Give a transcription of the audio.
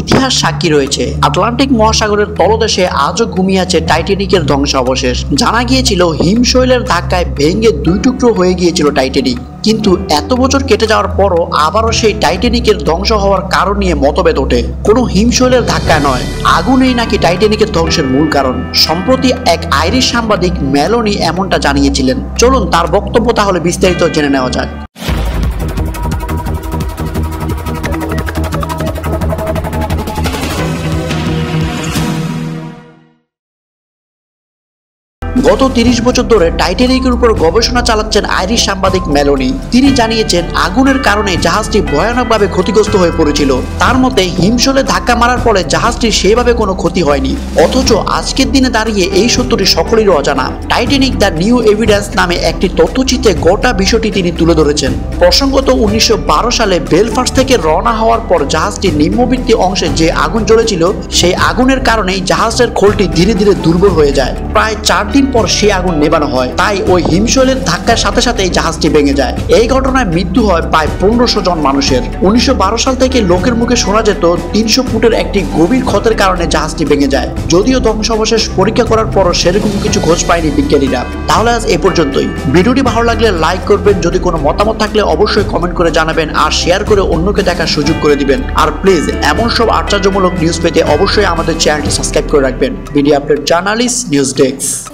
ইতিহাস সাক্ষী রয়েছে। আটলান্টিক মহাসাগরের তলদেশে আজও ঘুমিয়ে আছে টাইটানিকের ধ্বংসাবশেষ। জানা গিয়েছিল, হিমশৈলের ধাক্কায় ভেঙে দুই টুকরো হয়ে গিয়েছিল টাইটানিক। কিন্তু এত বছর কেটে যাওয়ার পরও আবারও সেই টাইটানিকের ধ্বংস হওয়ার কারণ নিয়ে মতভেদ ওঠে। কোনো হিমশৈলের ধাক্কায় নয়, আগুনেই নাকি টাইটানিকের ধ্বংসের মূল কারণ। সম্প্রতি এক আইরিশ সাংবাদিক মেলোনি এমনটা জানিয়েছিলেন। চলুন তার বক্তব্য তাহলে বিস্তারিত জেনে নেওয়া যাক। গত তিরিশ বছর ধরে টাইটানিকের উপর গবেষণা চালাচ্ছেন আইরিশ সাংবাদিক মেলোনি। তিনি জানিয়েছেন, আগুনের কারণে জাহাজটি ভয়ানকভাবে ক্ষতিগ্রস্ত হয়ে পড়েছিল। তার মতে হিমশলে ধাক্কা মারার ফলে জাহাজটির সেভাবে কোনো ক্ষতি হয়নি। অথচ আজকের দিনে দাঁড়িয়ে এই সত্যটি সকলেরই অজানা। টাইটানিক দ্য নিউ এভিডেন্স নামে একটি তথ্যচিত্রে গোটা বিষয়টি তিনি তুলে ধরেছেন। প্রসঙ্গত, উনিশশো বারো সালে বেলফাস্ট থেকে রওনা হওয়ার পর জাহাজটির নিম্নবৃত্তি অংশে যে আগুন জ্বলেছিল, সেই আগুনের কারণেই জাহাজের খোলটি ধীরে ধীরে দুর্বল হয়ে যায়। প্রায় চার দিন পর সে আগুন নেবানো হয়। তাই ওই হিমশৈলের ধাক্কার সাথে সাথেই জাহাজটি ভেঙে যায়। এই ঘটনায় মৃত্যু হয় প্রায় পনেরোশো জন মানুষের। উনিশশো সাল থেকে লোকের মুখে শোনা যেত, তিনশো ফুটের একটি গভীর ক্ষতের কারণে জাহাজটি ভেঙে যায়। যদিও ধ্বংসাবশেষ পরীক্ষা করার পরও সেরকম কিছু খোঁজ পায়নি বিজ্ঞানীরা। তাহলে আজ এ পর্যন্তই। ভিডিওটি ভালো লাগলে লাইক করবেন, যদি কোনো মতামত থাকলে অবশ্যই কমেন্ট করে জানাবেন আর শেয়ার করে অন্যকে দেখার সুযোগ করে দিবেন। আর প্লিজ, এমন সব আশ্চর্যমূলক নিউজ পেতে অবশ্যই আমাদের চ্যানেলটি সাবস্ক্রাইব করে রাখবেন। Video update journalist, news desk.